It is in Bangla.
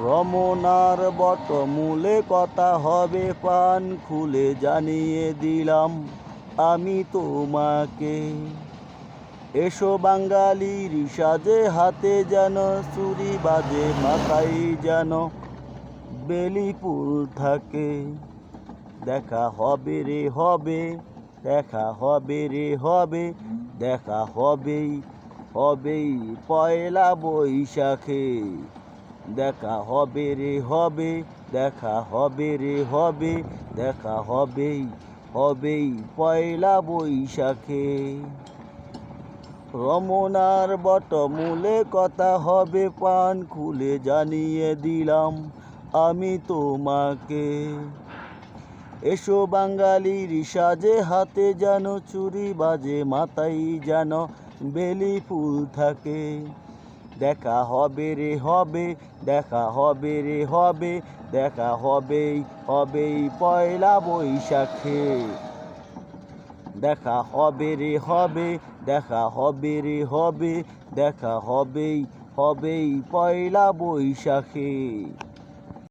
রমনার বট মূলে কথা হবে, পান খুলে জানিয়ে দিলাম আমি তোমাকে। এসো বাঙালির সাজে হাতে যেন চুরি বাজে মাথায় যেন বেলি ফুল থাকে। দেখা হবে রে হবে, দেখা হবে রে হবে, দেখা হবেই হবেই পয়লা বৈশাখে। দেখা হবে রে হবে, দেখা হবে রে হবে, দেখা হবেই হবেই পয়লা বৈশাখে। রমনার বটমূলে কথা হবে, পান খুলে জানিয়ে দিলাম আমি তোমাকে। এসো বাঙালির সাজে হাতে যেন, চুরি বাজে মাথায় যেন বেলি ফুল থাকে। দেখা হবে রে, হবে। দেখা হবে রে, হবে। দেখা হবেই হবেই পয়লা বৈশাখে। দেখা হবে রে, হবে। দেখা হবে রে, হবে। দেখা হবেই হবেই পয়লা বৈশাখে।